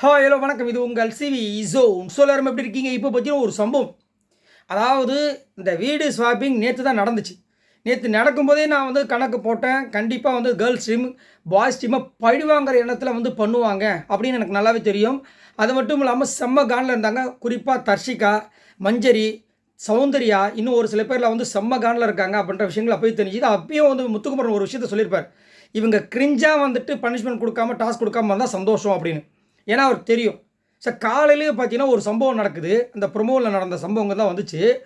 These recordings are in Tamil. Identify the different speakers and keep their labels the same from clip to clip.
Speaker 1: ஹாய் ஹலோ வணக்கம். இது உங்கள் சிவி இசோ ஸோ எல்லாரும் எப்படி இருக்கீங்க? இப்போ பார்த்தீங்கன்னா ஒரு சம்பவம். அதாவது இந்த வீடு ஸ்வாப்பிங் நேற்று தான் நடந்துச்சு. நேற்று நடக்கும்போதே நான் வந்து கணக்கு போட்டேன். கண்டிப்பாக வந்து கேர்ள்ஸ் டீம் பாய்ஸ் டீமை பழிவாங்கிற எண்ணத்தில் வந்து பண்ணுவாங்க அப்படின்னு எனக்கு நல்லாவே தெரியும். அது மட்டும் இல்லாமல் செம்ம கானில் இருந்தாங்க. குறிப்பாக தர்ஷிகா மஞ்சரி சௌந்தர்யா இன்னும் ஒரு சில பேரில் வந்து செம்ம கானில் இருக்காங்க அப்படின்ற விஷயங்கள் அப்போயே தெரிஞ்சுது. அப்பயும் வந்து முத்துக்குமரன் ஒரு விஷயத்த சொல்லியிருப்பார். இவங்க கிரிஞ்சாக வந்துட்டு பனிஷ்மெண்ட் கொடுக்காம டாஸ்க் கொடுக்காம இருந்தால் சந்தோஷம் அப்படின்னு. ஏன்னா அவருக்கு தெரியும். சார் காலையிலேயே பார்த்தீங்கன்னா ஒரு சம்பவம் நடக்குது. அந்த ப்ரொமோவில் நடந்த சம்பவங்கள் தான் வந்துச்சு.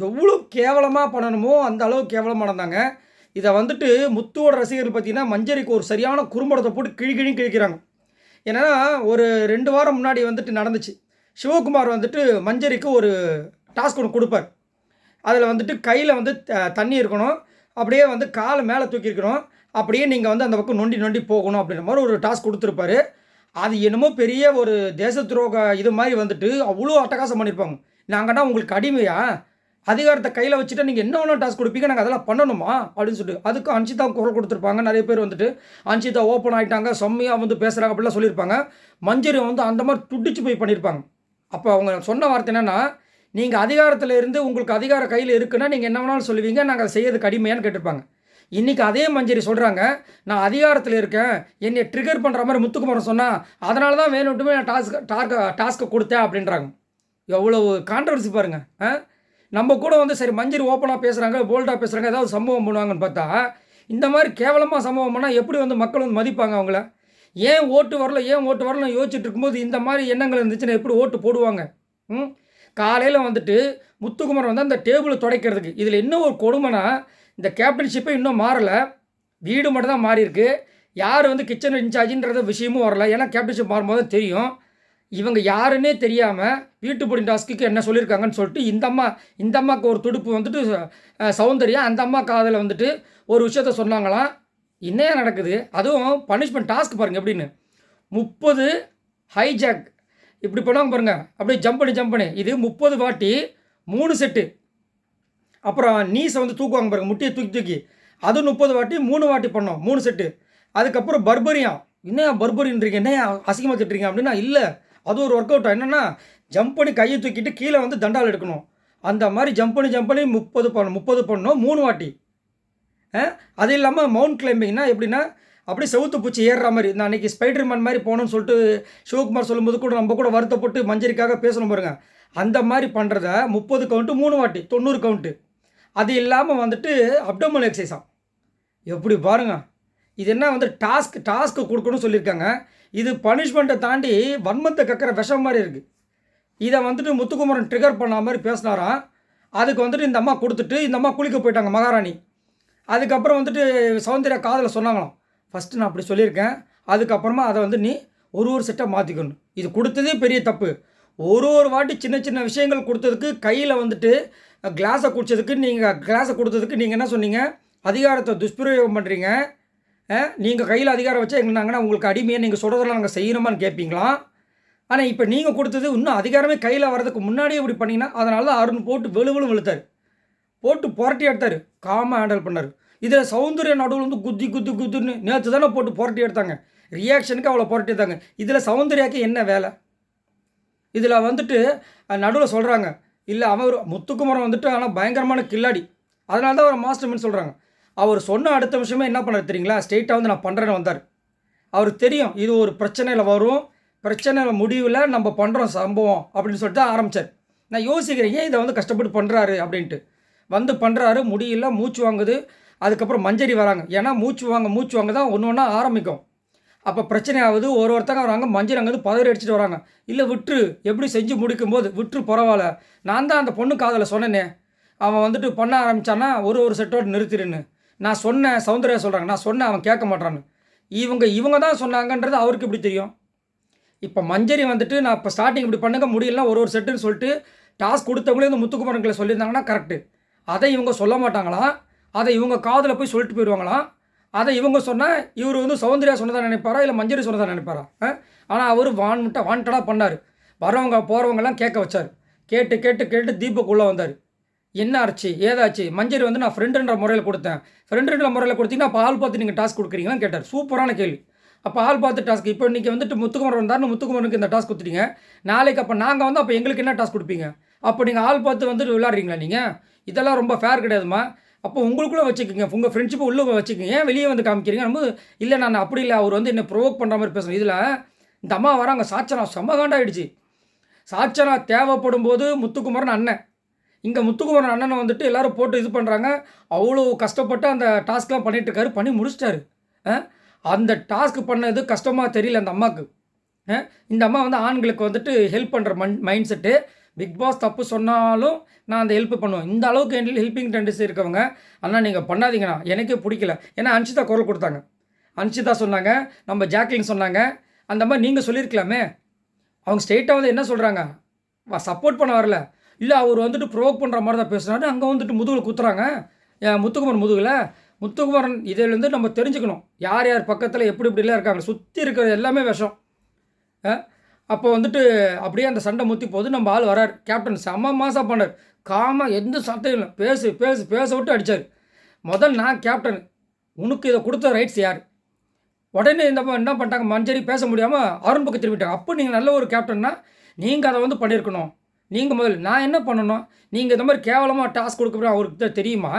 Speaker 1: எவ்வளோ கேவலமாக பண்ணணுமோ அந்த அளவு கேவலமாக நடந்தாங்க. இதை வந்துட்டு முத்துவோட ரசிகர்கள் பார்த்தீங்கன்னா மஞ்சரிக்கு ஒரு சரியான குறும்படத்தை போட்டு கிழி கிழி கிழிக்கிறாங்க. ஏன்னா ஒரு ரெண்டு வாரம் முன்னாடி வந்துட்டு நடந்துச்சு. சிவகுமார் வந்துட்டு மஞ்சரிக்கு ஒரு டாஸ்க் ஒன்று கொடுப்பார். அதில் வந்துட்டு கையில் வந்து த- தண்ணி இருக்கணும். அப்படியே வந்து காலை மேலே தூக்கியிருக்கணும். அப்படியே நீங்கள் வந்து அந்த பக்கம் நொண்டி நொண்டி போகணும் அப்படின்ற மாதிரி ஒரு டாஸ்க் கொடுத்துருப்பாரு. அது என்னமோ பெரிய ஒரு தேச துரோக இது மாதிரி வந்துட்டு அவ்வளோ அட்டகாசம் பண்ணியிருப்பாங்க நாங்கள்னா உங்களுக்கு அடிமையா? அதிகாரத்தை கையில் வச்சுட்டு நீங்கள் என்ன ஒன்றும் டாஸ்க் கொடுப்பீங்க? நாங்கள் அதெல்லாம் பண்ணணுமா? அப்படின்னு சொல்லிட்டு அதுக்கு அன்ஷிதா குரல் கொடுத்துருப்பாங்க. நிறைய பேர் வந்துட்டு அன்ஷிதா ஓப்பன் ஆகிட்டாங்க செம்மையாக வந்து பேசுகிறாங்க அப்படிலாம் சொல்லியிருப்பாங்க. மஞ்சரி வந்து அந்த மாதிரி துடிச்சு போய் பண்ணியிருப்பாங்க. அப்போ அவங்க சொன்ன வார்த்தை என்னென்னா நீங்கள் அதிகாரத்தில் இருந்து உங்களுக்கு அதிகார கையில் இருக்குன்னா நீங்கள் என்ன வேணாலும் சொல்லுவீங்க. நாங்கள் அதை செய்யறதுக்கு அடிமையான்னு கேட்டிருப்பாங்க. இன்றைக்கி அதே மஞ்சரி சொல்கிறாங்க நான் அதிகாரத்தில் இருக்கேன் என்னை ட்ரிகர் பண்ணுற மாதிரி முத்துக்குமாரன் சொன்னால் அதனால தான் வேணுட்டுமே நான் டாஸ்க் டார்க டாஸ்க்கை கொடுத்தேன் அப்படின்றாங்க. எவ்வளவு கான்ட்ரவர்சி பாருங்கள் ஆ? நம்ம கூட வந்து சரி மஞ்சரி ஓப்பனாக பேசுகிறாங்க போல்டாக பேசுகிறாங்க ஏதாவது சம்பவம் பண்ணுவாங்கன்னு பார்த்தா இந்த மாதிரி கேவலமாக சம்பவம் பண்ணால் எப்படி வந்து மக்கள் வந்து மதிப்பாங்க அவங்கள? ஏன் ஓட்டு வரல ஏன் ஓட்டு வரல யோசிச்சுட்டு இருக்கும்போது இந்த மாதிரி எண்ணங்கள் இருந்துச்சுன்னா எப்படி ஓட்டு போடுவாங்க? ம்? காலையில் வந்துட்டு முத்துக்குமரம் வந்து அந்த டேபிளை துடைக்கிறதுக்கு இதில் இன்னும் ஒரு கொடுமைனா இந்த கேப்டன்ஷிப்பே இன்னும் மாறலை. வீடு மட்டும் தான் மாறியிருக்கு. யார் வந்து கிச்சன் இன்சார்ஜின்றத விஷயமும் வரல. ஏன்னா கேப்டன்ஷிப் மாறும்போது தெரியும். இவங்க யாருன்னே தெரியாமல் வீட்டு பொடி டாஸ்க்கு என்ன சொல்லியிருக்காங்கன்னு சொல்லிட்டு இந்த அம்மா இந்த அம்மாவுக்கு ஒரு துடுப்பு வந்துட்டு சௌந்தர்யா அந்த அம்மா காதில் வந்துட்டு ஒரு விஷயத்த சொன்னாங்களாம். என்னையா நடக்குது? அதுவும் பனிஷ்மெண்ட் டாஸ்க் பாருங்கள் எப்படின்னு. முப்பது ஹைஜாக் இப்படி பண்ணுவாங்க பாருங்கள் அப்படியே ஜம்ப் பண்ணி ஜம்ப் பண்ணி. இது முப்பது வாட்டி மூணு செட்டு அப்புறம் நீஸை வந்து தூக்குவாங்க பாருங்க முட்டியை தூக்கி தூக்கி. அது முப்பது வாட்டி மூணு வாட்டி பண்ணோம் மூணு செட்டு அதுக்கப்புறம் பர்பரியம் என்ன பர்பரின்றீங்க என்ன அசிங்கமாக திட்டுறீங்க அப்படின்னா இல்லை. அது ஒரு ஒர்க் அவுட் என்னென்னா ஜம்ப் பண்ணி கையை தூக்கிட்டு கீழே வந்து தண்டால் எடுக்கணும். அந்த மாதிரி ஜம்ப் பண்ணி ஜம்ப் பண்ணி முப்பது பண்ண முப்பது பண்ணோம் மூணு வாட்டி. ஆ? அது இல்லாமல் மவுண்ட் கிளைம்பிங்னா எப்படின்னா அப்படியே செவுத்து பூச்சி ஏறுற மாதிரி. நான் அன்றைக்கி ஸ்பைடர் மேன் மாதிரி போகணும்னு சொல்லிட்டு சிவகுமார் சொல்லும்போது கூட நம்ம கூட வருத்தப்பட்டு மஞ்சரிக்காக பேசணும் பாருங்க. அந்த மாதிரி பண்ணுறத முப்பது கவுண்ட்டு மூணு வாட்டி தொண்ணூறு கவுண்ட்டு அது இல்லாமல் வந்துட்டு அப்டோமல் எக்ஸசைஸாம் எப்படி பாருங்கள் இது என்ன வந்து டாஸ்க் டாஸ்க்கு கொடுக்கணும்னு சொல்லியிருக்காங்க. இது பனிஷ்மெண்ட்டை தாண்டி வன்மத்தை கக்கிற விஷம் மாதிரி இருக்குது இதை வந்துட்டு முத்துக்குமரன் ட்ரிகர் பண்ண மாதிரி பேசினாராம். அதுக்கு வந்துட்டு இந்த அம்மா கொடுத்துட்டு இந்த அம்மா குளிக்க போயிட்டாங்க மகாராணி. அதுக்கப்புறம் வந்துட்டு சௌந்தர்யா காதில் சொன்னாங்களாம். ஃபஸ்ட்டு நான் அப்படி சொல்லியிருக்கேன். அதுக்கப்புறமா அதை வந்து நீ ஒரு ஒரு செட்டாக மாற்றிக்கணும் இது கொடுத்ததே பெரிய தப்பு. ஒரு ஒரு வாட்டி சின்ன சின்ன விஷயங்கள் கொடுத்ததுக்கு கையில் வந்துட்டு கிளாஸை குடித்ததுக்கு நீங்கள் கிளாஸை கொடுத்ததுக்கு நீங்கள் என்ன சொன்னீங்க? அதிகாரத்தை துஷ்பிரயோகம் பண்ணுறீங்க நீங்கள் கையில் அதிகாரம் வச்சா எங்க உங்களுக்கு அடிமையை நீங்கள் சொல்கிறதெல்லாம் நாங்கள் செய்யணுமான்னு கேட்பீங்களா ஆனால் இப்போ நீங்கள் கொடுத்தது இன்னும் அதிகாரமே கையில் வர்றதுக்கு முன்னாடியே இப்படி பண்ணிங்கன்னா அதனால தான் அருண் போட்டு வெளுவலும் வெளுத்தார். போட்டு புரட்டி எடுத்தார். காமாக ஹேண்டில் பண்ணார். இதில் சௌந்தர்ய நடுவில் வந்து குத்தி குத்தி குத்துன்னு நேற்று தானே போட்டு புரட்டி எடுத்தாங்க. ரியாக்ஷனுக்கு அவ்வளோ புரட்டி எடுத்தாங்க. இதில் சௌந்தர்யாக்கு என்ன வேலை? இதில் வந்துட்டு நடுவில் சொல்கிறாங்க இல்லை அவர் முத்துக்குமரன் வந்துட்டு ஆனால் பயங்கரமான கில்லாடி. அதனால தான் அவர் மாஸ்டர் சொல்கிறாங்க அவர் சொன்ன அடுத்த விஷயமே என்ன பண்ணுறது தெரியுங்களா? ஸ்ட்ரெயிட்டாக வந்து நான் பண்ணுறேன்னு வந்தார். அவர் தெரியும் இது ஒரு பிரச்சனையில் வரும் பிரச்சனையில் முடிவில் நம்ம பண்ணுறோம் சம்பவம் அப்படின்னு சொல்லிட்டு தான் ஆரம்பித்தார் நான் யோசிக்கிறேன் ஏன் இதை வந்து கஷ்டப்பட்டு பண்ணுறாரு அப்படின்ட்டு. வந்து பண்ணுறாரு முடியல மூச்சு வாங்குது அதுக்கப்புறம் மஞ்சரி வராங்க. ஏன்னா மூச்சு வாங்க மூச்சு வாங்க தான் ஒன்று ஒன்றா ஆரம்பிக்கும். அப்போ பிரச்சனை ஆகுது ஒரு ஒருத்தங்க வராங்க மஞ்சள் அங்கேருந்து பதவி அடிச்சுட்டு வராங்க. இல்லை விட்டுரு. எப்படி செஞ்சு முடிக்கும்போது? விட்டுரு பரவாயில்ல. நான் தான் அந்த பொண்ணு காதில் சொன்னேனே. அவன் வந்துட்டு பண்ண ஆரம்பித்தான்னா ஒரு ஒரு செட்டோடு நிறுத்திடுன்னு நான் சொன்னேன் சௌந்தர்யா சொல்கிறாங்க நான் சொன்னேன் அவன் கேட்க மாட்டான்னு. இவங்க இவங்க தான் சொன்னாங்கன்றது அவருக்கு எப்படி தெரியும்? இப்போ மஞ்சரி வந்துட்டு நான் இப்போ ஸ்டார்டிங் இப்படி பண்ணுங்க முடியலனா ஒரு ஒரு செட்டுன்னு சொல்லிட்டு டாஸ்க் கொடுத்தவங்களே இந்த முத்துக்குமரன்களை சொல்லியிருந்தாங்கன்னா கரெக்டு அதை இவங்க சொல்ல மாட்டாங்களாம். அதை இவங்க காதில் போய் சொல்லிட்டு போயிடுவாங்களாம் அதை இவங்க சொன்னால் இவர் வந்து சௌந்தர்யா சொன்னதாக நினைப்பாரா இல்லை மஞ்சரி சொன்னதாக நினைப்பாரா? ஆனால் அவர் வான்ட்ட வான்டாக பண்ணார். வரவங்க போகிறவங்கெல்லாம் கேட்க வச்சார். கேட்டு கேட்டு கேட்டு தீபக்குள்ளே வந்தார். என்ன ஆச்சு? ஏதாச்சு? மஞ்சரி வந்து நான் ஃப்ரெண்டுன்ற முறையில் கொடுத்தேன். ஃப்ரெண்டுன்ற முறையில் கொடுத்தீங்கன்னா பால் பார்த்து நீங்கள் டாஸ்க் கொடுக்குறீங்களான்னு கேட்டார். சூப்பரான கேள்வி. அப்போ ஆள் பார்த்து டாஸ்க் இப்போ இன்றைக்கி வந்துட்டு முத்துக்குமரன் வந்தார்னு முத்துக்குமரனுக்கு இந்த டாஸ்க் கொடுத்துட்டீங்க. நாளைக்கு அப்போ நாங்கள் வந்து அப்போ எங்களுக்கு என்ன டாஸ்க் கொடுப்பீங்க? அப்போ நீங்கள் ஆள் பார்த்து வந்துட்டு விளாட்றீங்களா நீங்கள் இதெல்லாம் ரொம்ப ஃபேர் கிடையாதுமா அப்போ உங்களுக்குள்ளே வச்சுக்கோங்க. உங்கள் ஃப்ரெண்ட்ஷிப்பை உள்ளே வச்சுக்கோங்க. ஏன் வெளியே வந்து காமிக்கிறீங்க? நம்ம இல்லை நான் அப்படி இல்லை. அவர் வந்து என்னை ப்ரொவோக் பண்ணுற மாதிரி பேசுகிறேன் இதில் இந்த அம்மா வராங்க. சாச்சனா செம்ம காண்டாயிடுச்சு. சாச்சனா தேவைப்படும் போது முத்துக்குமரன் அண்ணன். இங்கே முத்துக்குமரன் அண்ணனை வந்துட்டு எல்லாரும் போட்டு இது பண்ணுறாங்க அவ்வளோ கஷ்டப்பட்டு அந்த டாஸ்க்லாம் பண்ணிட்டு பண்ணி முடிச்சிட்டாரு. ஆ? அந்த டாஸ்க் பண்ணது கஷ்டமாக தெரியல அந்த அம்மாவுக்கு ஆ? இந்த அம்மா வந்து ஆண்களுக்கு வந்துட்டு ஹெல்ப் பண்ணுற மண் மைண்ட் செட்டு பிக் பாஸ் தப்பு சொன்னாலும் நான் அந்த ஹெல்ப் பண்ணுவேன். இந்த அளவுக்கு என் ஹெல்ப்பிங் டெண்டன்சி இருக்கவங்க ஆனால் நீங்கள் பண்ணாதீங்கண்ணா. எனக்கே பிடிக்கல. ஏன்னா அன்ஷிதா குரல் கொடுத்தாங்க. அன்ஷிதா சொன்னாங்க நம்ம ஜாக்லின் சொன்னாங்க. அந்த மாதிரி நீங்கள் சொல்லியிருக்கலாமே. அவங்க ஸ்ட்ரெயிட்டாக வந்து என்ன சொல்கிறாங்க சப்போர்ட் பண்ண வரல. இல்லை அவர் வந்துட்டு ப்ரோக் பண்ணுற மாதிரி தான் பேசுனாரு அங்கே வந்துட்டு முதுகில் குத்துறாங்க. என் முத்துக்குமரன் முதுகில். முத்துக்குமரன் இதிலேருந்து நம்ம தெரிஞ்சுக்கணும். யார் யார் பக்கத்தில் எப்படி இப்படிலாம் இருக்காங்க. சுற்றி இருக்கிறது எல்லாமே விஷம். அப்போ வந்துட்டு அப்படியே அந்த சண்டை முத்தி போது நம்ம ஆள் வரார். கேப்டன் செம்ம மாசா பண்ணார். காம எந்த சத்தையும் இல்லை. பேசு பேசு பேச விட்டு அடித்தார் முதல் நான் கேப்டன். உனக்கு இதை கொடுத்த ரைட்ஸ் யார்? உடனே இந்த என்ன பண்ணிட்டாங்க? மஞ்சரி பேச முடியாமல் அருண் பக்கம் திரும்பிட்டாங்க. அப்போ நீங்கள் நல்ல ஒரு கேப்டன்னா நீங்கள் அதை வந்து பண்ணியிருக்கணும். நீங்கள் முதல்ல நான் என்ன பண்ணணும்? நீங்கள் இந்த மாதிரி கேவலமாக டாஸ்க் கொடுக்குற அவருக்கு தான் தெரியுமா?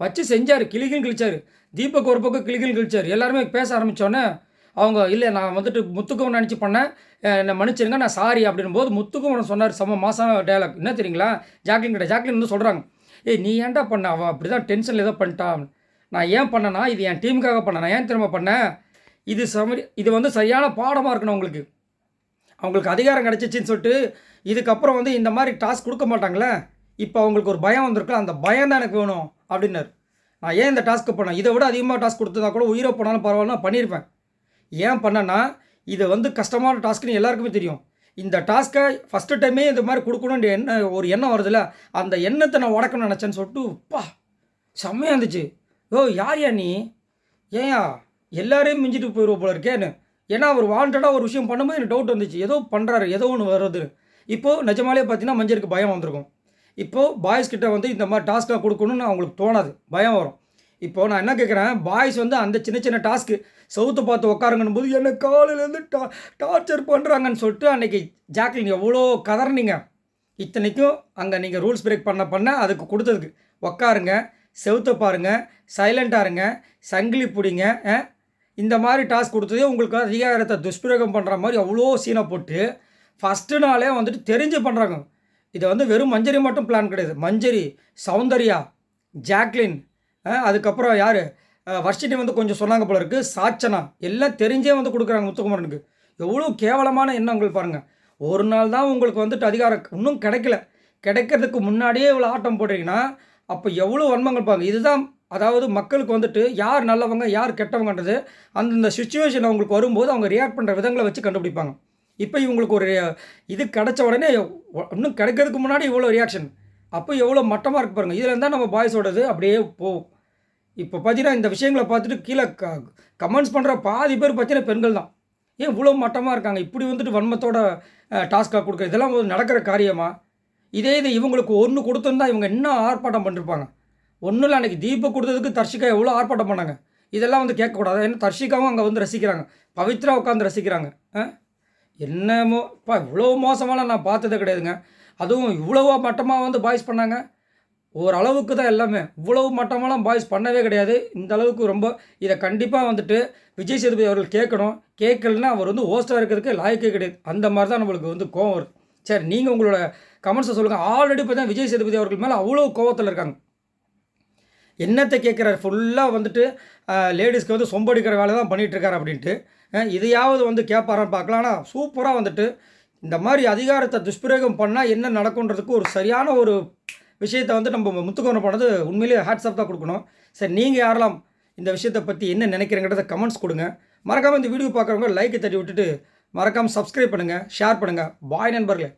Speaker 1: வச்சு செஞ்சார். கிளிகின்னு கிழிச்சார். தீபக் ஒரு பக்கம் கிளிகின்னு கிழிச்சார். எல்லாருமே பேச ஆரம்பித்தோன்னே அவங்க இல்லை நான் வந்துட்டு முத்துக்குமன் நினச்சி பண்ணேன். என்னை மன்னிச்சிருங்க நான் சாரி அப்படின்னும் போது முத்துக்குமரன் சொன்னார் செம்ம மாசான டயலாக் என்ன தெரியுங்களா? ஜாக்லின் கிட்ட ஜாக்லின் வந்து சொல்கிறாங்க ஏய் நீ ஏன்டா பண்ண? அவன் அப்படி தான் டென்ஷனில் ஏதோ பண்ணிட்டான். நான் ஏன் பண்ணேன்னா இது என் டீமுக்காக பண்ண. நான் ஏன் திரும்ப பண்ணேன் இது சமரி இது வந்து சரியான பாடமாக இருக்கணும் உங்களுக்கு அவங்களுக்கு அதிகாரம் கிடச்சிச்சின்னு சொல்லிட்டு இதுக்கப்புறம் வந்து இந்த மாதிரி டாஸ்க் கொடுக்க மாட்டாங்களே? இப்போ அவங்களுக்கு ஒரு பயம் வந்திருக்குல்ல அந்த பயம் தான் எனக்கு வேணும் அப்படின்னாரு. நான் ஏன் இந்த டாஸ்க்கு பண்ணேன்? இதை விட அதிகமாக டாஸ்க் கொடுத்ததா கூட உயிரை போனாலும் பரவாயில்ல நான் பண்ணியிருப்பேன். ஏன் பண்ணேன்னா இது வந்து கஷ்டமான டாஸ்க்குன்னு எல்லாருக்குமே தெரியும். இந்த டாஸ்க்கை ஃபஸ்ட்டு டைமே இந்த மாதிரி கொடுக்கணுன்ற என்ன ஒரு எண்ணம் வருதுல்ல அந்த எண்ணத்தை நான் உடக்கணும்னு நினச்சேன்னு சொல்லிட்டு பா செம்மையாக இருந்துச்சு. ஓ யார் யா நீ? ஏயா எல்லாரையும் மிஞ்சிட்டு போயிடுவோம் போல இருக்கேன்னு ஏன்னா அவர் வாண்டடாக ஒரு விஷயம் பண்ணும்போது எனக்கு டவுட் வந்துச்சு. ஏதோ பண்ணுறாரு ஏதோ ஒன்று வருது. இப்போது நிஜமாலே பார்த்தீங்கன்னா மஞ்சருக்கு பயம் வந்திருக்கும். இப்போது பாய்ஸ் கிட்ட வந்து இந்த மாதிரி டாஸ்க்காக கொடுக்கணும்னு அவங்களுக்கு தோணாது. பயம் வரும். இப்போது நான் என்ன கேட்குறேன் பாய்ஸ் வந்து அந்த சின்ன சின்ன டாஸ்க்கு சவுத்து பார்த்து உட்காருங்கன்னு போது என்ன காலையிலேருந்து டா டார்ச்சர் பண்ணுறாங்கன்னு சொல்லிட்டு அன்றைக்கி ஜாக்லின் எவ்வளோ கதறினீங்க? இத்தனைக்கும் அங்கே நீங்கள் ரூல்ஸ் பிரேக் பண்ண பண்ண அதுக்கு கொடுத்ததுக்கு. உக்காருங்க செவுத்த பாருங்க சைலண்ட்டாக இருங்க சங்கிலி பிடிங்க இந்த மாதிரி டாஸ்க் கொடுத்ததே உங்களுக்கு அதிகாரத்தை துஷ்பிரயோகம் பண்ணுற மாதிரி அவ்வளோ சீனை போட்டு ஃபஸ்ட்டு நாளே வந்துட்டு தெரிஞ்சு பண்ணுறாங்க இதை வந்து வெறும் மஞ்சரி மட்டும் பிளான் கிடையாது. மஞ்சரி சௌந்தர்யா ஜாக்லின் அதுக்கப்புறம் யார்? வர்ஷினி வந்து கொஞ்சம் சொன்னாங்க போல இருக்குது சாச்சனா எல்லாம் தெரிஞ்சே வந்து கொடுக்குறாங்க முத்துக்குமரனுக்கு. எவ்வளோ கேவலமான எண்ணங்கள் பாருங்கள் ஒரு நாள் தான் உங்களுக்கு வந்துட்டு அதிகாரம் இன்னும் கிடைக்கல. கிடைக்கிறதுக்கு முன்னாடியே இவ்வளோ ஆட்டம் போடுறீங்கன்னா அப்போ எவ்வளோ வன்மங்கள் பாருங்க. இதுதான் அதாவது மக்களுக்கு வந்துட்டு யார் நல்லவங்க யார் கெட்டவங்கன்றது அந்தந்த சுச்சுவேஷன் அவங்களுக்கு வரும்போது அவங்க ரியாக்ட் பண்ணுற விதங்களை வச்சு கண்டுபிடிப்பாங்க. இப்போ இவங்களுக்கு ஒரு இது கிடைச்ச உடனே இன்னும் கிடைக்கிறதுக்கு முன்னாடி இவ்வளோ ரியாக்ஷன் அப்போ எவ்வளோ மட்டமாக இருக்கு பாருங்கள் இதில் இருந்தால் நம்ம பாய்ஸோடது அப்படியே போகும். இப்போ பார்த்தீங்கன்னா இந்த விஷயங்களை பார்த்துட்டு கீழே க கமெண்ட்ஸ் பண்ணுற பாதி பேர் பார்த்தீங்கன்னா பெண்கள் தான். ஏன் இவ்வளோ மட்டமாக இருக்காங்க? இப்படி வந்துட்டு வன்மத்தோட டாஸ்க்காக கொடுக்குற இதெல்லாம் நடக்கிற காரியமாக இதே இது இவங்களுக்கு ஒன்று கொடுத்துருந்தா இவங்க என்ன ஆர்ப்பாட்டம் பண்ணிருப்பாங்க? ஒன்றும் இல்லை அன்றைக்கி தீபக் கொடுத்ததுக்கு தர்ஷிகா எவ்வளோ ஆர்ப்பாட்டம் பண்ணாங்க? இதெல்லாம் வந்து கேட்கக்கூடாது. ஏன்னா தர்ஷிகாவும் அங்கே வந்து ரசிக்கிறாங்க. பவித்ரா உட்காந்து ரசிக்கிறாங்க. என்னமோ இப்போ இவ்வளோ மோசமாலாம் நான் பார்த்ததே கிடையாதுங்க. அதுவும் இவ்வளோ மட்டமாக வந்து பாய்ஸ் பண்ணாங்க. ஓரளவுக்கு தான் எல்லாமே. இவ்வளவு மட்டமெல்லாம் பாய்ஸ் பண்ணவே கிடையாது. இந்த அளவுக்கு ரொம்ப இதை கண்டிப்பாக வந்துட்டு விஜய் சேதுபதி அவர்கள் கேட்கணும். கேட்கலன்னா அவர் வந்து ஹோஸ்டாக இருக்கிறதுக்கு லாய்க்கே கிடையாது. அந்த மாதிரி தான் நம்மளுக்கு வந்து கோவம் வருது. சரி நீங்கள் உங்களோட கமெண்ட்ஸை சொல்லுங்கள் ஆல்ரெடி பார்த்தா விஜய் சேதுபதி அவர்கள் மேலே அவ்வளோ கோவத்தில் இருக்காங்க. என்னத்தை கேட்குறாரு? ஃபுல்லாக வந்துட்டு லேடிஸ்க்கு வந்து சொம்படிக்கிற வேலை தான் பண்ணிகிட்ருக்காரு அப்படின்ட்டு. இதையாவது வந்து கேட்பாரான்னு பார்க்கலாம். ஆனால் சூப்பராக வந்துட்டு இந்த மாதிரி அதிகாரத்தை துஷ்பிரயோகம் பண்ணால் என்ன நடக்குன்றதுக்கு ஒரு சரியான ஒரு விஷயத்தை வந்து நம்ம முத்துக்கோணம் போனது உண்மையிலேயே ஹேட்ஸ் ஆஃப் தான் கொடுக்கணும். சரி நீங்கள் யாரெல்லாம் இந்த விஷயத்தை பற்றி என்ன நினைக்கிறீங்கிறத கமெண்ட்ஸ் கொடுங்க. மறக்காமல் இந்த வீடியோ பார்க்குறவங்க லைக்கை தட்டி விட்டுட்டு மறக்காமல் சப்ஸ்கிரைப் பண்ணுங்கள் ஷேர் பண்ணுங்கள் பாய் நண்பர்களே.